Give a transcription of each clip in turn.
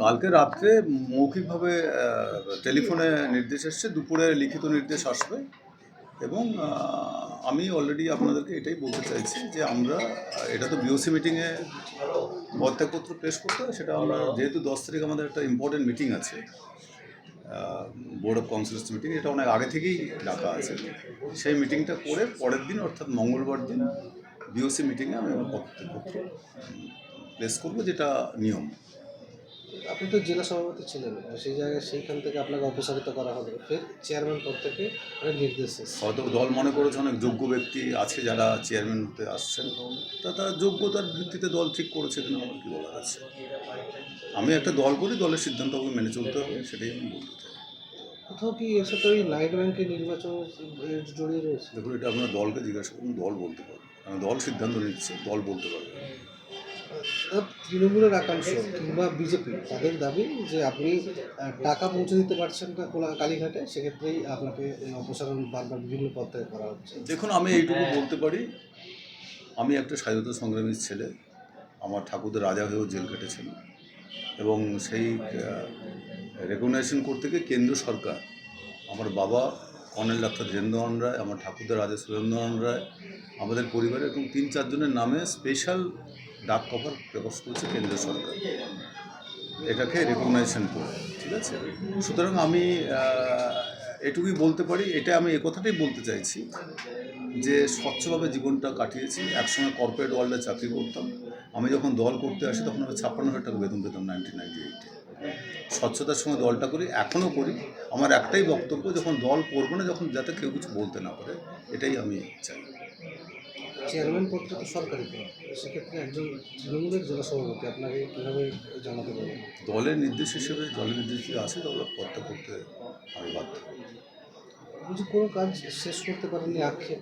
কালকে রাত্রে মৌখিকভাবে টেলিফোনে নির্দেশ এসছে, দুপুরে লিখিত নির্দেশ আসবে এবং আমি অলরেডি আপনাদেরকে এটাই বলতে চাইছি যে আমরা, এটা তো বিওসি মিটিংয়ে পদত্যাগপত্র পেশ করতে হয়, সেটা আমরা যেহেতু দশ তারিখ আমাদের একটা ইম্পর্টেন্ট মিটিং আছে বোর্ড অফ কাউন্সিলস মিটিং এটা অনেক আগে থেকেই ডাকা আছে। সেই মিটিংটা করে পরের দিন, অর্থাৎ মঙ্গলবার দিন বিওসি মিটিংয়ে আমি আমার পদত্যাগপত্র প্লেস করব, যেটা নিয়ম। আপনি তো জেলা সভাপতি ছিলেন সেই জায়গায় সেইখান থেকে আপনাকে অপসারিত করা হলো ফের চেয়ারম্যান পদ থেকে একটা নির্দেশ হয়তো দল মনে করেছে অনেক যোগ্য ব্যক্তি আছে যারা চেয়ারম্যান হতে আসছেন তা তারা যোগ্যতার ভিত্তিতে দল ঠিক করেছে কিনা আমার কি বলার আছে? আমি একটা দল করি দলের সিদ্ধান্ত আমাকে মেনে চলতে হবে সেটাই আমি বলতে চাই। কোথাও কি এর সাথে ওই নাইট ব্যাংকের নির্বাচন জড়িয়ে রয়েছে? দেখুন এটা আপনার দলকে জিজ্ঞাসা করুন দল বলতে পারবে। দল সিদ্ধান্ত নিচ্ছে দল বলতে পারবে। তৃণমূলের একাংশ কিংবা বিজেপি, তাদের দাবি যে আপনি টাকা পৌঁছে দিতে পারছেন না কোলা- কালীঘাটে, সেক্ষেত্রেই আপনাকে অপসারণ বারবার বিভিন্ন পদ করা হচ্ছে। দেখুন, আমি এইটুকু বলতে পারি, আমি একটা স্বাধীনতা সংগ্রামীর ছেলে, আমার ঠাকুরদের রাজা হয়েও জেল কেটেছেন এবং সেই রেকগনাইজেশন করতে গিয়ে কেন্দ্র সরকার, আমার বাবা কর্নেল ডাক্তার ধীরেন্দ্রনাথ রায়, আমার ঠাকুরদের রাজা সুরেন্দ্রনাথ রায়, আমাদের পরিবারের এরকম তিন চারজনের নামে স্পেশাল ডাক কভার প্রকাশ করেছে কেন্দ্র সরকার। এটাকে রেকগনাইজেশন করে, ঠিক আছে? সুতরাং আমি এটুকুই বলতে পারি, এটা আমি এ কথাটাই বলতে চাইছি যে স্বচ্ছভাবে জীবনটা কাটিয়েছি। একসময় কর্পোরেট ওয়ার্ল্ডে চাকরি করতাম। আমি যখন দল করতে আসি, তখন আমি ছাপ্পান্ন হাজার টাকা বেতন পেতাম নাইনটিন নাইনটি এইটে স্বচ্ছতার সময় দলটা করি, এখনও করি। আমার একটাই বক্তব্য, যখন দল করব না, যখন যাতে কেউ কিছু বলতে না পারে, এটাই আমি চাই। চেয়ারম্যান পদটা তো সরকারি পদ সেক্ষেত্রে একজন তৃণমূলের জেলা সভাপতি আপনাকে কীভাবে জানাতে পারবেন? দলের নির্দেশ হিসেবে দলের নির্দেশ যে আছে দল কর্তা করতে আমি বাধ্য। বলছি কোনো কাজ শেষ করতে পারেননি আক্ষেপ?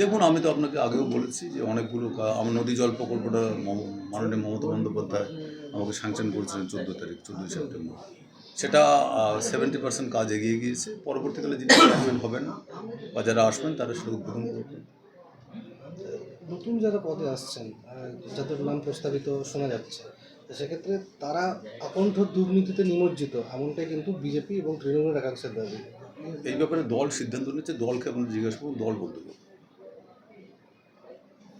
দেখুন আমি তো আপনাকে আগেও বলেছি যে অনেকগুলো আমার নদী জল প্রকল্পটা মাননীয় মমতা বন্দ্যোপাধ্যায় আমাকে স্যাংশন করেছিলেন চোদ্দ তারিখ চোদ্দোই সেপ্টেম্বর। সেটা সেভেন্টি পার্সেন্ট কাজ এগিয়ে গিয়েছে। পরবর্তীকালে যিনি চেয়ারম্যান হবেন বা যারা আসবেন তারা সেটা উদ্বোধন করবেন। নতুন যারা পদে আসছেন যাদের নাম প্রস্তাবিত শোনা যাচ্ছে সেক্ষেত্রে তারা আকণ্ঠ দুর্নীতিতে নিমজ্জিত, এমনটাই কিন্তু বিজেপি এবং তৃণমূলের একাংশের দাবি। এই ব্যাপারে দল সিদ্ধান্ত নিচ্ছে, দলকে আপনারা জিজ্ঞাসা করুন দল বলতে